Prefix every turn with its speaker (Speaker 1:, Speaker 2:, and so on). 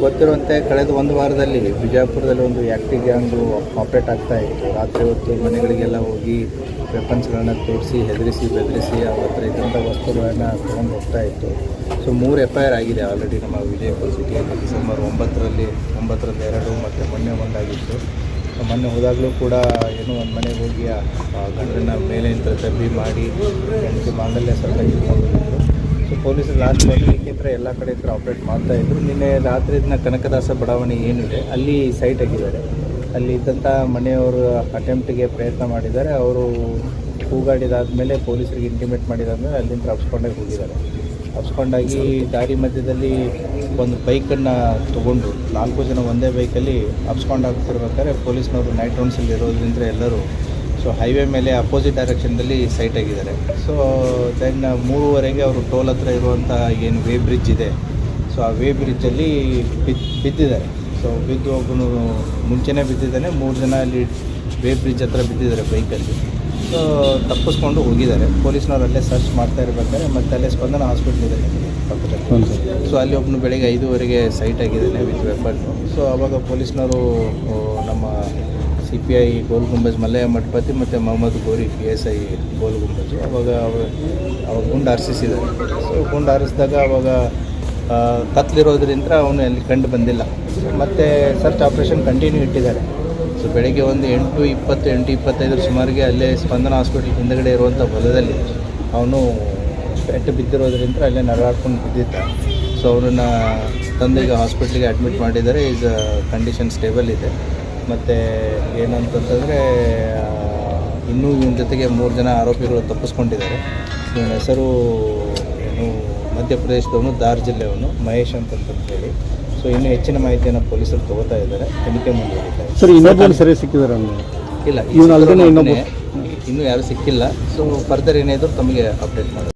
Speaker 1: ಗೊತ್ತಿರುವಂತೆ ಕಳೆದ ಒಂದು ವಾರದಲ್ಲಿ ಬಿಜಾಪುರದಲ್ಲಿ ಒಂದು ಆ್ಯಕ್ಟಿವ್ ಗ್ಯಾಂಗು ಆಪ್ರೇಟ್ ಆಗ್ತಾ ಇತ್ತು. ರಾತ್ರಿ ಹೊತ್ತು ಮನೆಗಳಿಗೆಲ್ಲ ಹೋಗಿ ವೆಪನ್ಸ್ಗಳನ್ನ ತೋರಿಸಿ, ಹೆದರಿಸಿ, ಬೆದರಿಸಿ ಅವ್ರ ಹತ್ರ ಇದ್ದಂಥ ವಸ್ತುಗಳನ್ನು ತೊಗೊಂಡು ಹೋಗ್ತಾ ಇತ್ತು. ಸೊ, ಮೂರು ಎಫ್ ಐ ಆರ್ ಆಗಿದೆ ಆಲ್ರೆಡಿ ನಮ್ಮ ವಿಜಯಪುರ ಸಿಟಿಯಲ್ಲಿ. ಡಿಸೆಂಬರ್ ಒಂಬತ್ತರಲ್ಲಿ ಒಂಬತ್ತರಲ್ಲಿ ಎರಡು ಮತ್ತು ಮೊನ್ನೆ ಒಂದಾಗಿತ್ತು. ಮೊನ್ನೆ ಹೋದಾಗಲೂ ಕೂಡ ಏನು ಒಂದು ಮನೆಗೆ ಹೋಗಿ ಆ ಗಂಡನ ಮೇಲೆ ತಬ್ಬಿ ಮಾಡಿ ಹೆಂಡತಿ ಮಾಂಗಲ್ಯ ಸರ್ಕಾರ ಇಟ್ಕೊಂಡು ಪೊಲೀಸರು ಲಾಸ್ಟ್ ಹತ್ರ ಎಲ್ಲ ಕಡೆ ಹತ್ರ ಆಪ್ರೇಟ್ ಮಾಡ್ತಾ ಇದ್ರು. ನಿನ್ನೆ ರಾತ್ರಿ ಕನಕದಾಸ ಬಡಾವಣೆ ಏನಿದೆ, ಅಲ್ಲಿ ಸೈಟ್ ಆಗಿದ್ದಾರೆ ಅಲ್ಲಿ ಇದ್ದಂಥ ಮನೆಯವರು ಅಟೆಂಪ್ಟಿಗೆ ಪ್ರಯತ್ನ ಮಾಡಿದ್ದಾರೆ. ಅವರು ಕೂಗಾಡಿದಾದ್ಮೇಲೆ ಪೊಲೀಸರಿಗೆ ಇಂಟಿಮೇಟ್ ಮಾಡಿದಾದ್ಮೇಲೆ ಅಲ್ಲಿಂದ ತಪ್ಪಿಸ್ಕೊಂಡಾಗಿ ಹೋಗಿದ್ದಾರೆ. ಹಬ್ಸ್ಕೊಂಡಾಗಿ ದಾರಿ ಮಧ್ಯದಲ್ಲಿ ಒಂದು ಬೈಕನ್ನು ತೊಗೊಂಡು ನಾಲ್ಕು ಜನ ಒಂದೇ ಬೈಕಲ್ಲಿ ಹಬ್ಸ್ಕೊಂಡು ಆಗ್ತಿರ್ಬೇಕಾದ್ರೆ ಪೊಲೀಸ್ನವರು ನೈಟ್ ರೌಂಡ್ಸಲ್ಲಿ ಇರೋದ್ರಿಂದ ಎಲ್ಲರೂ ಸೊ ಹೈವೇ ಮೇಲೆ ಅಪೋಸಿಟ್ ಡೈರೆಕ್ಷನ್ದಲ್ಲಿ ಸೈಟ್ ಆಗಿದ್ದಾರೆ. ಸೊ ದೆನ್ ಮೂರುವರೆಗೆ ಅವರು ಟೋಲ್ ಹತ್ರ ಇರುವಂಥ ಏನು ವೇ ಬ್ರಿಡ್ಜ್ ಇದೆ. ಸೊ ಆ ವೇ ಬ್ರಿಡ್ಜಲ್ಲಿ ಬಿದ್ದು ಬಿದ್ದಿದ್ದಾರೆ. ಸೊ ಬಿದ್ದು ಒಬ್ಬನು ಮುಂಚೆನೇ ಬಿದ್ದಿದ್ದಾನೆ ಮೂರು ಜನ ಅಲ್ಲಿ ವೇ ಬ್ರಿಡ್ಜ್ ಹತ್ರ ಬಿದ್ದಿದ್ದಾರೆ ಬೈಕಲ್ಲಿ ಸೊ ತಪ್ಪಿಸ್ಕೊಂಡು ಹೋಗಿದ್ದಾರೆ. ಪೊಲೀಸ್ನವ್ರು ಅಲ್ಲೇ ಸರ್ಚ್ ಮಾಡ್ತಾ ಇರ್ಬೇಕಾದ್ರೆ ಮತ್ತೆ ಅಲ್ಲೇ ಸ್ಪಂದನ ಹಾಸ್ಪಿಟ್ಲ್ ಇದೆ. ಪಕ್ಕದಲ್ಲಿ ಸೊ ಅಲ್ಲಿ ಒಬ್ಬನು ಬೆಳಗ್ಗೆ ಐದೂವರೆಗೆ ಸೈಟ್ ಆಗಿದ್ದಾನೆ ವಿತ್ ವೆಪನ್ ಸೊ ಅವಾಗ ಪೊಲೀಸ್ನವರು ನಮ್ಮ C P I Gol Gumbaz Mallayya Mathapati ಮತ್ತು Mohammed Gori P S I Gol Gumbaz. ಅವಾಗ ಅವ, ಅವಾಗ ಗುಂಡು ಹಾರಿಸಿದ್ದಾರೆ ಸೊ ಗುಂಡು ಹಾರಿಸಿದಾಗ ಅವಾಗ ಕತ್ಲಿರೋದ್ರಿಂದ ಅವನು ಅಲ್ಲಿ ಕಂಡು ಬಂದಿಲ್ಲ. ಮತ್ತು ಸರ್ಚ್ ಆಪ್ರೇಷನ್ ಕಂಟಿನ್ಯೂ ಇಟ್ಟಿದ್ದಾರೆ. ಸೊ ಬೆಳಗ್ಗೆ ಒಂದು ಎಂಟು ಇಪ್ಪತ್ತು, ಎಂಟು ಇಪ್ಪತ್ತೈದರ ಸುಮಾರಿಗೆ ಅಲ್ಲೇ ಸ್ಪಂದನ ಹಾಸ್ಪಿಟ್ಲ್ ಹಿಂದಗಡೆ ಇರುವಂಥ ಹೊಲದಲ್ಲಿ ಅವನು ಪೆಟ್ಟು ಬಿದ್ದಿರೋದ್ರಿಂದ ಅಲ್ಲೇ ನರಾಡ್ಕೊಂಡು ಬಿದ್ದಿದ್ದ. ಸೊ ಅವ್ರನ್ನ ತಂದೆಗೆ ಹಾಸ್ಪಿಟ್ಲಿಗೆ ಅಡ್ಮಿಟ್ ಮಾಡಿದ್ದಾರೆ ಈಸ್ ಕಂಡೀಷನ್ ಸ್ಟೇಬಲ್ ಇದೆ. ಮತ್ತು ಏನಂತಂತಂದರೆ ಇನ್ನೂ ಇವನ ಜೊತೆಗೆ ಮೂರು ಜನ ಆರೋಪಿಗಳು ತಪ್ಪಿಸ್ಕೊಂಡಿದ್ದಾರೆ. ಇವನ ಹೆಸರು ಏನು ಮಧ್ಯಪ್ರದೇಶದವನು ಧಾರ್ ಜಿಲ್ಲೆಯವನು ಮಹೇಶ್ ಅಂತಂತ ಹೇಳಿ ಸೊ ಇನ್ನೂ ಹೆಚ್ಚಿನ ಮಾಹಿತಿಯನ್ನು ಪೊಲೀಸರು ತಗೋತಾ ಇದ್ದಾರೆ. ತನಿಖೆ ಮುಂದುವರಿತಾರೆ
Speaker 2: ಸರ್ ಇನ್ನೊಬ್ಬರು ಸರಿ ಸಿಕ್ಕಿದ್ದಾರೆ
Speaker 1: ಇಲ್ಲ
Speaker 2: ಇವನು
Speaker 1: ಇನ್ನೂ ಯಾರು ಸಿಕ್ಕಿಲ್ಲ. ಸೊ ಫರ್ದರ್ ಏನಿದ್ರು ತಮಗೆ ಅಪ್ಡೇಟ್ ಮಾಡೋದು.